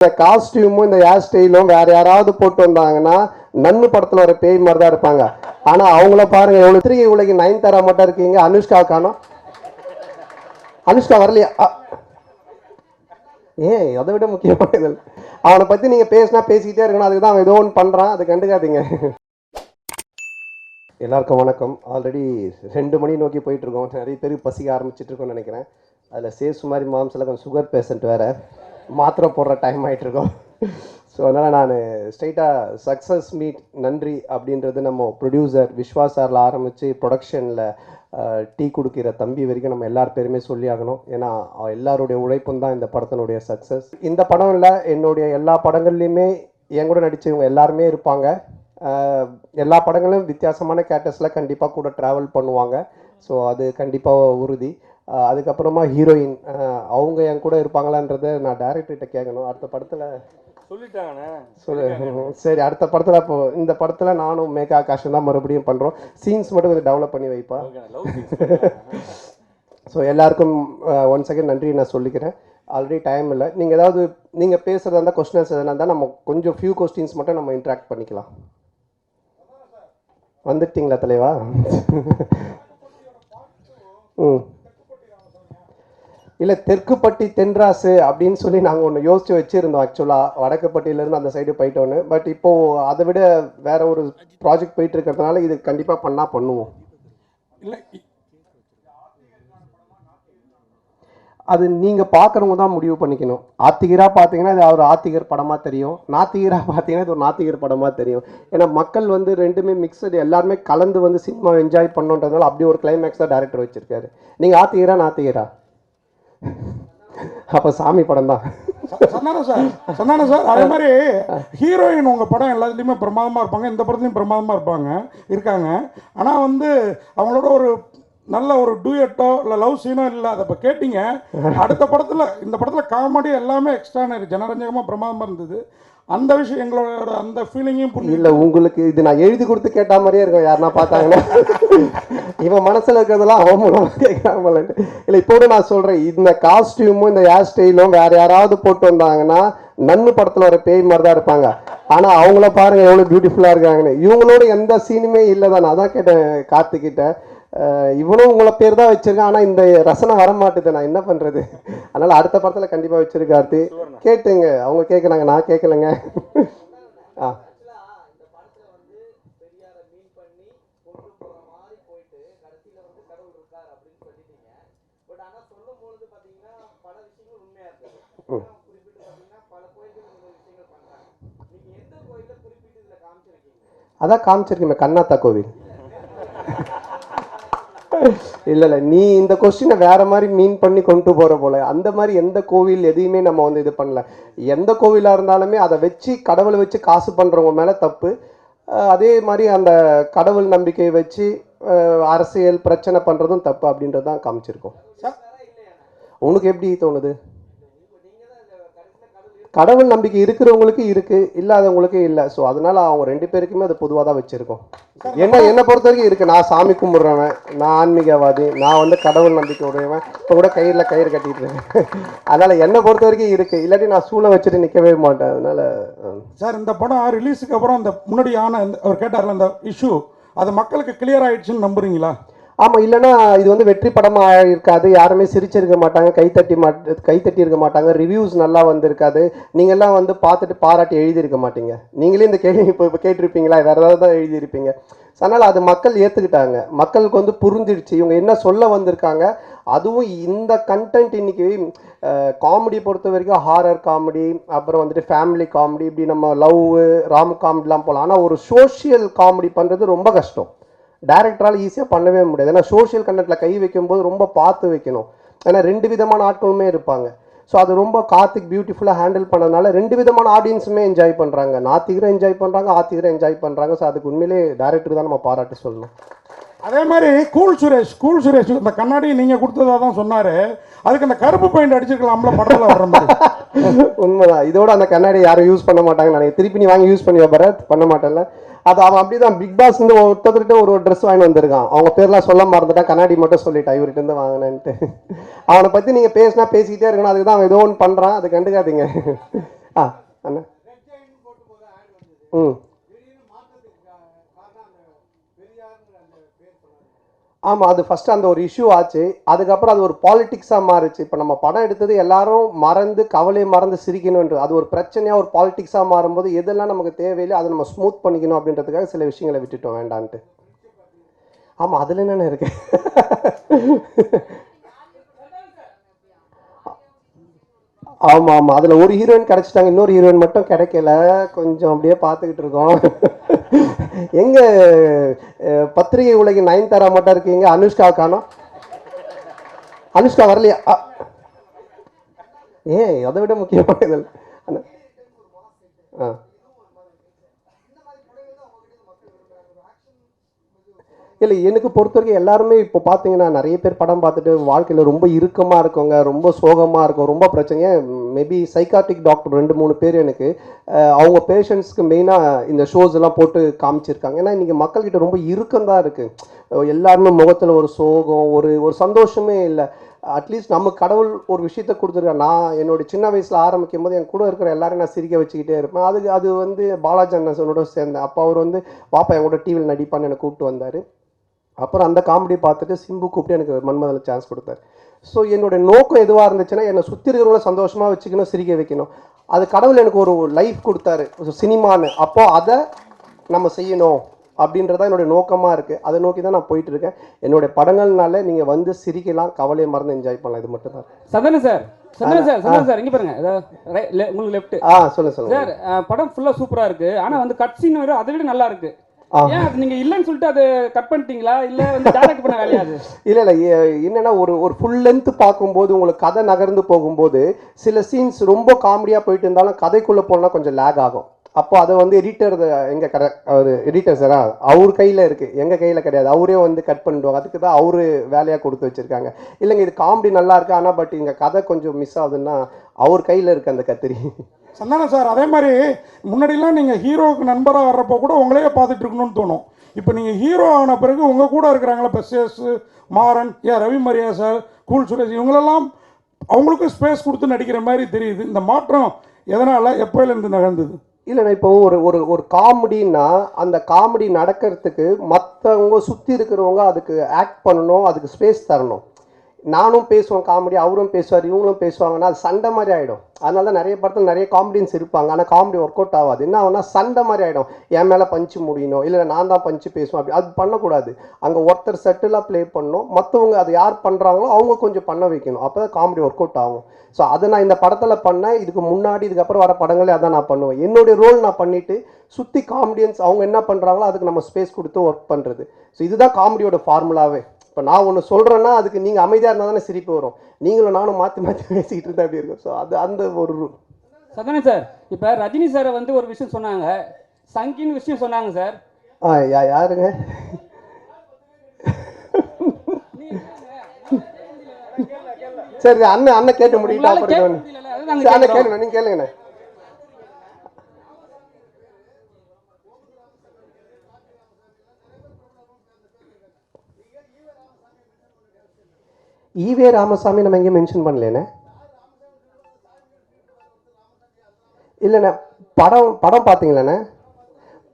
இந்த காஸ்டியூமும் இந்த ஹேர் ஸ்டைலும் வேற யாராவது போட்டு வந்தாங்கன்னா நன்னு படத்துல ஒரு பேய் மாதிரி தான் இருப்பாங்க. ஆனா அவங்கள பாருங்க எவ்வளவு திரிகை உலகி நைன் தரா மட்டும் இருக்கீங்க. அனுஷ்கா காணும். அனுஷ்கா வரலையா? ஏன் அதை விட முக்கியமானது அவனை பத்தி நீங்க பேசினா பேசிக்கிட்டே இருக்கணும். அதுக்கு தான் அவன் ஏதோ ஒன்று பண்றான். அதை கண்டுக்காதீங்க. எல்லாருக்கும் வணக்கம். ஆல்ரெடி ரெண்டு மணி நோக்கி போயிட்டு இருக்கோம். நிறைய பேர் பசிக்க ஆரம்பிச்சிட்டு இருக்கோம்னு நினைக்கிறேன். அதில் சேஸ் மாதிரி மாம்ஸில் கொஞ்சம் சுகர் பேஷண்ட் வேற. மாத்திரை போடுற டைம் ஆகிட்டுருக்கோம் ஸோ அதனால் நான் ஸ்ட்ரைட்டாக சக்ஸஸ் மீட் நன்றி அப்படின்றது நம்ம ப்ரொடியூசர் விஸ்வா சாரில் ஆரம்பித்து ப்ரொடக்ஷனில் டீ கொடுக்கிற தம்பி வரைக்கும் நம்ம எல்லார் பேருமே சொல்லி ஆகணும். ஏன்னா எல்லாருடைய உழைப்பும் தான் இந்த படத்தினுடைய சக்ஸஸ் இந்த படம் இல்லை என்னுடைய எல்லா படங்கள்லையுமே என் கூட நடித்தவங்க எல்லாருமே இருப்பாங்க. எல்லா படங்களும் வித்தியாசமான கேரக்டர்ஸில் கண்டிப்பாக கூட ட்ராவல் பண்ணுவாங்க. ஸோ அது கண்டிப்பாக உறுதி. அதுக்கப்புறமா ஹீரோயின் அவங்க என் கூட இருப்பாங்களான்றதை நான் டேரக்டர்கிட்ட கேட்கணும் அடுத்த படத்தில் சொல்லிட்டாங்கண்ணே. சொல்லு. சரி அடுத்த படத்தில் இப்போ இந்த படத்தில் நானும் மேகா ஆகாஷும் தான் மறுபடியும் பண்ணுறோம் சீன்ஸ் மட்டும் கொஞ்சம் டெவலப் பண்ணி வைப்பா. ஸோ எல்லாருக்கும் ஒன் செகண்ட் நன்றி நான் சொல்லிக்கிறேன். ஆல்ரெடி டைம் இல்லை. நீங்கள் ஏதாவது நீங்கள் பேசுகிறதா இருந்தால் கொஸ்டின்ஸ் எதனா இருந்தால் நம்ம கொஞ்சம் ஃபியூ கொஸ்டின்ஸ் மட்டும் நம்ம இன்ட்ராக்ட் பண்ணிக்கலாம். வந்துட்டீங்களா தலைவா? ம். இல்லை தெற்குப்பட்டி தென்ராசு அப்படின்னு சொல்லி நாங்கள் ஒன்று யோசிச்சு வச்சுருந்தோம் ஆக்சுவலாக வடக்குப்பட்டியிலேருந்து அந்த சைடு போயிட்டோன்னு. பட் இப்போது அதை விட வேற ஒரு ப்ராஜெக்ட் போயிட்டு இருக்கிறதுனால இது கண்டிப்பாக பண்ணால் பண்ணுவோம். இல்லை அது நீங்கள் பார்க்குறவங்க தான் முடிவு பண்ணிக்கணும். ஆத்திகரா பார்த்தீங்கன்னா இது அவர் ஆத்திகர் படமாக தெரியும். நாத்திகரா பார்த்தீங்கன்னா இது ஒரு நாத்திகர் படமாக தெரியும். ஏன்னா மக்கள் வந்து ரெண்டுமே மிக்சடு எல்லாருமே கலந்து வந்து சினிமா என்ஜாய் பண்ணுன்றதுனால அப்படி ஒரு கிளைமேக்ஸ் தான் டேரக்டர் வச்சிருக்காரு. நீங்கள் ஆத்திகரா நாத்திகரா? அப்போ சாமி படம் தான் சந்தானம் சார் சந்தானம் சார். அதே மாதிரி ஹீரோயின் உங்கள் படம் எல்லாத்துலேயுமே பிரமாதமாக இருப்பாங்க. இந்த படத்துலையும் பிரமாதமாக இருப்பாங்க இருக்காங்க. ஆனால் வந்து அவங்களோட ஒரு நல்ல ஒரு டூயட்டோ இல்லை லவ் சீனோ இல்லை அதை இப்போ கேட்டீங்க. அடுத்த படத்தில் இந்த படத்தில் காமெடி எல்லாமே எக்ஸ்ட்ரானரி ஜனரஞ்சகமாக பிரமாதமாக இருந்தது. அந்த விஷயம் எங்களோட அந்த ஃபீலிங்கையும் புரிஞ்சு இல்லை உங்களுக்கு இது நான் எழுதி கொடுத்து கேட்டா மாதிரியே இருக்கும். யாருன்னா பார்த்தாங்கன்னா. இவன் மனசில் இருக்கிறதெல்லாம் அவன் மூலமாக கேட்காமலன்ட்டு இல்லை இப்போ நான் சொல்கிறேன் இந்த காஸ்டியூமும் இந்த ஹேர் ஸ்டைலும் வேறு யாராவது போட்டு வந்தாங்கன்னா நன்னு படத்தில் வர பேய் மாதிரி தான் இருப்பாங்க. ஆனால் அவங்கள பாருங்க எவ்வளோ பியூட்டிஃபுல்லாக இருக்காங்கன்னு. இவங்களோட எந்த சீனுமே இல்லை தான் நான் அதான் கேட்டேன் கார்த்திகிட்ட இவனும் உங்களை பேர் தான் வச்சிருக்கான். ஆனால் இந்த ரசனை வர மாட்டுது. நான் என்ன பண்ணுறது அதனால் அடுத்த படத்தில் கண்டிப்பாக வச்சிருக்க கார்த்தி. கேட்டுங்க. அவங்க கேட்குறாங்க நான் கேட்கலங்க. ஆ. அதான் காமிச்சிருக்கீங்க கண்ணாத்தா கோவில். இல்ல இல்ல. நீ இந்த கொஸ்டினை வேற மாதிரி மீன் பண்ணி கொண்டு போற போல. அந்த மாதிரி எந்த கோவில் எதையுமே நம்ம வந்து இது பண்ணல. எந்த கோவிலா இருந்தாலுமே அதை வச்சு கடவுளை வச்சு காசு பண்றவங்க மேல தப்பு. அதே மாதிரி அந்த கடவுள் நம்பிக்கையை வச்சு அரசியல் பிரச்சனை பண்றதும் தப்பு அப்படின்றது தான் காமிச்சிருக்கோம் உனக்கு எப்படி தோணுது? கடவுள் நம்பிக்கை இருக்கிறவங்களுக்கு இருக்கு இல்லாதவங்களுக்கு இல்லை. ஸோ அதனால அவங்க ரெண்டு பேருக்குமே அது பொதுவாக தான் வச்சிருக்கோம். என்ன என்னை பொறுத்த வரைக்கும் இருக்கு. நான் சாமி கும்பிட்றவன் நான் ஆன்மீகவாதி நான் வந்து கடவுள் நம்பிக்கை உடையவன். இப்போ கூட கயிறில் கயிறு கட்டிட்டு இருக்கேன். அதனால என்னை பொறுத்த வரைக்கும் இருக்கு. இல்லாட்டி நான் சூளை வச்சுட்டு நிற்கவே மாட்டேன். அதனால சார் இந்த படம் ரிலீஸுக்கு அப்புறம் அந்த முன்னாடி ஆன இந்த- அவர் கேட்டார்ல அந்த இஷ்யூ அது மக்களுக்கு கிளியர் ஆயிடுச்சுன்னு நம்புறீங்களா? ஆமாம் இல்லைன்னா இது வந்து வெற்றி படமாக இருக்காது. யாருமே சிரிச்சிருக்க மாட்டாங்க கைத்தட்டி மாட்ட கைத்தட்டி இருக்க மாட்டாங்க. ரிவ்யூஸ் நல்லா வந்திருக்காது. நீங்கள்லாம் வந்து பார்த்துட்டு பாராட்டி எழுதியிருக்க மாட்டீங்க. நீங்களே இந்த கேள்வி இப்போ இப்போ கேட்டிருப்பீங்களா? வேறு ஏதாவது தான் எழுதியிருப்பீங்க. அதனால் அது மக்கள் ஏற்றுக்கிட்டாங்க மக்களுக்கு வந்து புரிஞ்சிடுச்சு. இவங்க என்ன சொல்ல வந்திருக்காங்க? அதுவும் இந்த கண்டென்ட் இன்னைக்கு காமெடி பொறுத்த வரைக்கும் ஹாரர் காமெடி அப்புறம் வந்துட்டு ஃபேமிலி காமெடி இப்படி நம்ம லவ் ராம் காமெடிலாம் போகலாம் ஆனால் ஒரு சோஷியல் காமெடி பண்ணுறது ரொம்ப கஷ்டம். டேரக்டரால் ஈஸியாக பண்ணவே முடியாது. ஏன்னா சோஷியல் கண்டென்ட்டில் கை வைக்கும்போது ரொம்ப பார்த்து வைக்கணும். ஏன்னா ரெண்டு விதமான ஆட்களுமே இருப்பாங்க. ஸோ அது ரொம்ப கார்த்திக் பியூட்டிஃபுல்லாக ஹேண்டில் பண்ணதுனால ரெண்டு விதமான ஆடியன்ஸுமே என்ஜாய் பண்ணுறாங்க நாத்திகரும் என்ஜாய் பண்ணுறாங்க ஆத்திகரும் என்ஜாய் பண்ணுறாங்க ஸோ அதுக்கு உண்மையிலே டேரக்டர் தான் நம்ம பாராட்டு சொல்லணும். அதே மாதிரி கூல் சுரேஷ் கூல் சுரேஷ். இந்த கண்ணாடி நீங்க கொடுத்ததா தான் சொன்னாரு. அதுக்கு அந்த கருப்பு பெயிண்ட் அடிச்சிருக்கலாம்ல படத்துல வர்ற மாதிரி. உண்மைதான். இதோட அந்த கண்ணாடி யாரும் யூஸ் பண்ண மாட்டாங்க நினைக்கிறேன். திருப்பி நீ வாங்கி யூஸ் பண்ணி பரத்? பண்ண மாட்டேன்ல. அது அவன் அப்படிதான் பிக் பாஸ் வந்து ஒருத்தர்கிட்ட ஒரு ஒரு ட்ரெஸ் வாங்கி வந்திருக்கான். அவங்க பேர்லாம் சொல்ல மறந்துட்டான் கண்ணாடி மட்டும் சொல்லிட்டான் இவர்கிட்ட இருந்து வாங்கினேன்ட்டு. அவனை பத்தி நீங்க பேசினா பேசிக்கிட்டே இருக்கணும். அதுக்கு தான் அவன் ஏதோ ஒன்று பண்றான். அதை கண்டுக்காதீங்க. ஆ அண்ணா. ம். ஆமாம் அது ஃபஸ்ட்டு அந்த ஒரு இஷ்யூ ஆச்சு. அதுக்கப்புறம் அது ஒரு பாலிட்டிக்ஸாக மாறுச்சு. இப்போ நம்ம படம் எடுத்தது எல்லாரும் மறந்து கவலையை மறந்து சிரிக்கணுன்றது அது ஒரு பிரச்சனையாக ஒரு பாலிட்டிக்ஸாக மாறும்போது எதெல்லாம் நமக்கு தேவையில்லை அதை நம்ம ஸ்மூத் பண்ணிக்கணும் அப்படின்றதுக்காக சில விஷயங்களை விட்டுட்டோம். வேண்டான்ட்டு. ஆமாம் அதில் என்னென்ன இருக்கு? ஆமாம் ஆமாம் அதில் ஒரு ஹீரோயின் கிடச்சிட்டாங்க. இன்னொரு ஹீரோயின் மட்டும் கிடைக்கல. கொஞ்சம் அப்படியே பார்த்துக்கிட்டு இருக்கோம். எங்கே பத்திரிகை உலகின் நயன்தாரா மட்டும் இருக்கீங்க? அனுஷ்கா காணோம் அனுஷ்கா வரலையா? அ. ஏன் அதை விட முக்கியமானது ஆ. இல்லை எனக்கு பொறுத்த வரைக்கும் எல்லாருமே இப்போ பார்த்தீங்கன்னா நிறைய பேர் படம் பார்த்துட்டு வாழ்க்கையில் ரொம்ப இறுக்கமாக இருக்கவங்க ரொம்ப சோகமாக இருக்கும் ரொம்ப பிரச்சனைங்க மேபி சைக்காட்டிக் டாக்டர் ரெண்டு மூணு பேர் எனக்கு அவங்க பேஷண்ட்ஸ்க்கு மெயினாக இந்த ஷோஸ் எல்லாம் போட்டு காமிச்சிருக்காங்க. ஏன்னா இன்றைக்கி மக்கள்கிட்ட ரொம்ப இறுக்கம் தான் இருக்குது எல்லாருமே முகத்தில் ஒரு சோகம் ஒரு ஒரு சந்தோஷமே இல்லை. அட்லீஸ்ட் நம்ம கடவுள் ஒரு விஷயத்த கொடுத்துருக்கேன் நான் என்னோட சின்ன வயசில் ஆரம்பிக்கும் போது என் கூட இருக்கிற எல்லாரையும் நான் சிரிக்க வச்சுக்கிட்டே இருப்பேன். அதுக்கு அது வந்து பாலாஜி அண்ணன் சேர்ந்தேன். அப்போ அவர் வந்து பாப்பா என் கூட டிவியில் நடிப்பான்னு என்னை கூப்பிட்டு வந்தார். அப்புறம் அந்த காமெடி பார்த்துட்டு சிம்பு கூப்பிட்டு எனக்கு மன்மதில் சான்ஸ் கொடுத்தாரு. ஸோ என்னோட நோக்கம் எதுவாக இருந்துச்சுன்னா என்னை சுற்றி இருக்கிறவங்கள சந்தோஷமாக வச்சுக்கணும் சிரிக்க வைக்கணும். அது கடவுள் எனக்கு ஒரு லைஃப் கொடுத்தாரு சினிமான்னு. அப்போ அதை நம்ம செய்யணும் அப்படின்றதா என்னுடைய நோக்கமாக இருக்குது அதை நோக்கி தான் நான் போயிட்டு இருக்கேன். என்னுடைய படங்கள்னால நீங்கள் வந்து சிரிக்கலாம் கவலையை மறந்து என்ஜாய் பண்ணலாம். இது மட்டும் தான் சந்தன சார் சந்தன சார் சந்தன சார் இங்க பாருங்க. உங்களுக்கு லெஃப்ட் ஆ சொல்லுங்க சொல்லுங்க. சார் படம் ஃபுல்லா சூப்பரா இருக்கு. ஆனா வந்து கட் சீன் வேற அதை விட நல்லா இருக்கு. ஆ. ஏன் அது நீங்க இல்லைன்னு சொல்லிட்டு அது கட் பண்ணிட்டீங்களா? இல்ல வந்து டைரக்ட் பண்ண வேலையா இல்லை இல்லை என்னன்னா ஒரு ஒரு ஃபுல் லென்த் பார்க்கும்போது உங்களுக்கு கதை நகர்ந்து போகும்போது சில சீன்ஸ் ரொம்ப காமெடியாக போயிட்டு இருந்தாலும் கதைக்குள்ளே போனால் கொஞ்சம் லேக் ஆகும். அப்போ அதை வந்து எடிட்டர் எங்க அவர் எடிட்டர் சாரா அவர் கையில் இருக்குது எங்கள் கையில் கிடையாது. அவரே வந்து கட் பண்ணிடுவாங்க அதுக்கு தான் அவரு வேலையாக கொடுத்து வச்சுருக்காங்க. இல்லைங்க இது காமெடி நல்லா இருக்கு. ஆனால் பட் இங்கே கதை கொஞ்சம் மிஸ் ஆகுதுன்னா அவர் கையில் இருக்கு அந்த கத்திரி. சந்தானம் சார் அதே மாதிரி முன்னாடிலாம் நீங்கள் ஹீரோவுக்கு நண்பராக வர்றப்போ கூட உங்களையே பார்த்துட்டு இருக்கணும்னு தோணும். இப்போ நீங்கள் ஹீரோ ஆன பிறகு உங்கள் கூட இருக்கிறாங்களா? இப்போ மாறன் ஏன் ரவி மரியா சார் கூல் சுரேஷ் இவங்களெல்லாம் அவங்களுக்கும் ஸ்பேஸ் கொடுத்து நடிக்கிற மாதிரி தெரியுது. இந்த மாற்றம் எதனால் எப்போலேருந்து நடந்தது இல்லைண்ணா இப்போ ஒரு ஒரு ஒரு காமெடின்னா அந்த காமெடி நடக்கிறதுக்கு மற்றவங்க சுற்றி இருக்கிறவங்க அதுக்கு ஆக்ட் பண்ணணும் அதுக்கு ஸ்பேஸ் தரணும். நானும் பேசுவோம் காமெடி அவரும் பேசுவார் இவங்களும் பேசுவாங்கன்னா அது சண்டை மாதிரி ஆகிடும் அதனால தான் நிறைய படத்தில் நிறைய காமெடியன்ஸ் இருப்பாங்க. ஆனால் காமெடி ஒர்க் அவுட் ஆகாது. என்ன ஆகுனா சண்டை மாதிரி ஆகிடும் என் மேலே பஞ்சு முடியணும். இல்லை நான் தான் பஞ்சு பேசுவேன். அப்படி அது பண்ணக்கூடாது. அங்கே ஒருத்தர் செட்டிலாக ப்ளே பண்ணணும். மற்றவங்க அது யார் பண்ணுறாங்களோ அவங்க கொஞ்சம் பண்ண வைக்கணும். அப்போ தான் காமெடி ஒர்க் அவுட் ஆகும். ஸோ அதை நான் இந்த படத்தில் பண்ணேன். இதுக்கு முன்னாடி இதுக்கப்புறம் வர படங்களே அதான் நான் பண்ணுவேன். என்னுடைய ரோல் நான் பண்ணிவிட்டு சுற்றி காமெடியன்ஸ் அவங்க என்ன பண்ணுறாங்களோ அதுக்கு நம்ம ஸ்பேஸ் கொடுத்து ஒர்க் பண்ணுறது ஸோ இதுதான் காமெடியோட ஃபார்முலாவே இப்போ நான் ஒன்று சொல்கிறேன்னா அதுக்கு நீங்கள் அமைதியாக இருந்தால் தானே சிரிப்பு வரும். நீங்களும் நானும் மாற்றி மாற்றி பேசிக்கிட்டு இருந்தால் அப்படி இருக்கும்? ஸோ அது அந்த ஒரு சந்தன சார் இப்ப ரஜினி சார் வந்து ஒரு விஷயம் சொன்னாங்க. சங்கின்னு விஷயம் சொன்னாங்க சார் ஆ யா யாருங்க? சரி அண்ணன் அண்ணன் கேட்க சரி, அண்ணன். கேளுங்க நீங்கள் கேளுங்கண்ணே. ஈவே ராமசாமி நம்ம எங்கேயும் மென்ஷன் பண்ணலண்ணே இல்லைண்ணே படம் படம் பார்த்தீங்களாண்ணே?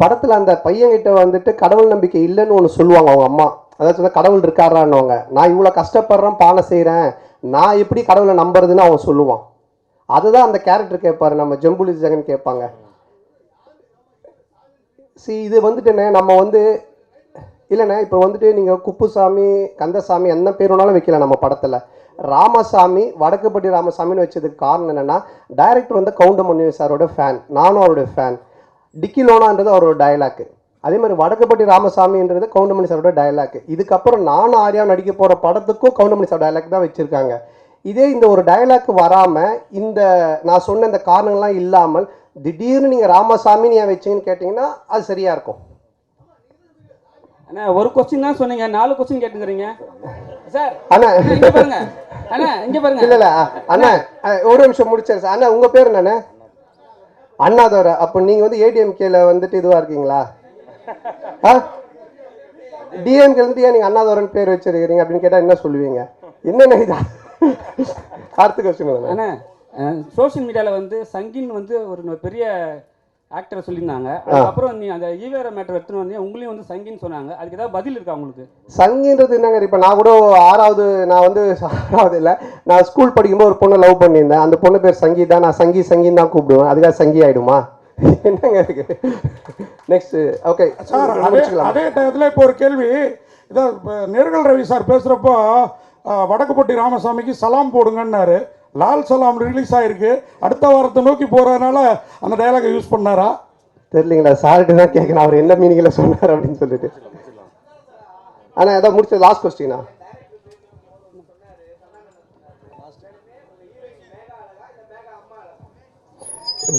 படத்தில் அந்த பையன்கிட்ட வந்துட்டு கடவுள் நம்பிக்கை இல்லைன்னு ஒன்று சொல்லுவாங்க அவங்க அம்மா. அதாவது சொன்னால் கடவுள் இருக்காரான்னுவாங்க. நான் இவ்வளோ கஷ்டப்படுறேன் பானை செய்கிறேன் நான் எப்படி கடவுளை நம்புறதுன்னு அவன் சொல்லுவான். அதுதான் அந்த கேரக்டர் கேட்பார் நம்ம ஜம்புலி ஜெகன் கேட்பாங்க. சி இது வந்துட்டுண்ணே நம்ம வந்து இல்லைண்ணே இப்போ வந்துட்டு நீங்கள் குப்புசாமி கந்தசாமி எந்த பேர் வேணாலும் வைக்கல நம்ம படத்தில். ராமசாமி வடக்குப்பட்டி ராமசாமின்னு வச்சதுக்கு காரணம் என்னென்னா டைரக்டர் வந்து கவுண்டமணி சாரோட ஃபேன் நானும் அவருடைய ஃபேன் டிக்கி லோனான்றது அவரோட டயலாக்கு அதே மாதிரி வடக்குப்பட்டி ராமசாமின்றது கவுண்டமணி சாரோட டயலாக் இதுக்கப்புறம் நானும் ஆர்யா நடிக்க போகிற படத்துக்கும் கவுண்டமணி சார் டயலாக் தான் வச்சுருக்காங்க. இதே இந்த ஒரு டயலாக் வராமல் இந்த நான் சொன்ன இந்த காரணங்கள்லாம் இல்லாமல் திடீர்னு நீங்கள் ராமசாமின்னு ஏன் வச்சீங்கன்னு கேட்டிங்கன்னா அது சரியாக இருக்கும். அண்ணா ஒரு கொஸ்டின் தான் சொன்னீங்க. நாலு கொஸ்டின் கேட்டுக்கிறீங்க. சார் அண்ணா. இங்க பாருங்க. அண்ணா இங்க பாருங்க. இல்ல இல்ல அண்ணா ஒரு நிமிஷம் முடிச்சாரு சார். அண்ணா உங்க பேர் என்னண்ணே? அண்ணாதோர. அப்போ நீங்க வந்து ஏடிஎம்கேல வந்துட்டு இதுவா இருக்கீங்களா? ஆ டிஎம்கே வந்து ஏன் நீங்க அண்ணாதோரன் பேர் வச்சிருக்கீங்க அப்படின்னு கேட்டா என்ன சொல்லுவீங்க? என்னென்ன இதா? அடுத்த கொஸ்டின் அண்ணா. சோஷியல் மீடியாவில் வந்து சங்கின் வந்து ஒரு பெரிய ஆக்டரை சொல்லியிருந்தாங்க. அதுக்கப்புறம் நீ அந்த ஈவேர மேட்டர் எடுத்துன்னு வந்து உங்களையும் வந்து சங்கின்னு சொன்னாங்க. அதுக்கு ஏதாவது பதில் இருக்கா உங்களுக்கு? சங்கின்றது என்னங்க இப்போ நான் கூட ஆறாவது நான் வந்து ஆறாவது இல்லை நான் ஸ்கூல் படிக்கும்போது ஒரு பொண்ணை லவ் பண்ணியிருந்தேன். அந்த பொண்ணு பேர் சங்கீதா நான் சங்கி சங்கின்னு தான் கூப்பிடுவேன். அதுக்காக சங்கி ஆயிடுமா? என்னங்க இருக்கு நெக்ஸ்ட் ஓகே சார் அதே அதே டயத்தில் இப்போ ஒரு கேள்வி. இதை இப்போ நேர்கள் ரவி சார் பேசுகிறப்போ வடக்குப்பட்டி ராமசாமிக்கு சலாம் போடுங்கன்னாரு. லால் சலாம் ரிலீஸ் ஆயிருக்கு. அடுத்த வாரத்தை நோக்கி போகிறதுனால அந்த டயலாகை யூஸ் பண்ணாரா? தெரியலீங்களா சார்கிட்ட தான் கேட்கணும். அவர் என்ன மீனிங்கில் சொன்னார் அப்படின்னு சொல்லிட்டு. ஆனால் எதாவது முடிச்சது லாஸ்ட் கொஸ்டினா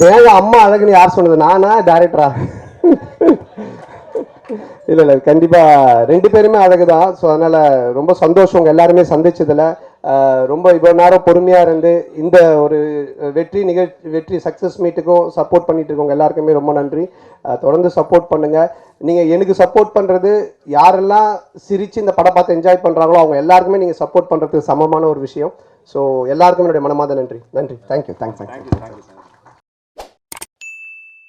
வேக அம்மா அழகுன்னு யார் சொன்னது? நானா டேரக்டரா இல்லை இல்லை கண்டிப்பாக ரெண்டு பேருமே அழகு தான் ஸோ அதனால் ரொம்ப சந்தோஷம். எல்லாருமே சந்திச்சதுல. ரொம்ப இவ்வளோ நேரம் பொறுமையாக இருந்து இந்த ஒரு வெற்றி நிகழ்ச்சி வெற்றி சக்ஸஸ் மீட்டுக்கும் சப்போர்ட் பண்ணிட்டு இருக்கவங்க எல்லாருக்குமே ரொம்ப நன்றி. தொடர்ந்து சப்போர்ட் பண்ணுங்கள் நீங்கள் எனக்கு சப்போர்ட் பண்ணுறது யாரெல்லாம் சிரித்து இந்த படம் பார்த்து என்ஜாய் பண்ணுறாங்களோ அவங்க எல்லாருக்குமே நீங்கள் சப்போர்ட் பண்ணுறதுக்கு சமமான ஒரு விஷயம். ஸோ எல்லாருக்கும் என்னுடைய மனமாத நன்றி. நன்றி. Thank you thanks thanks thank you thank you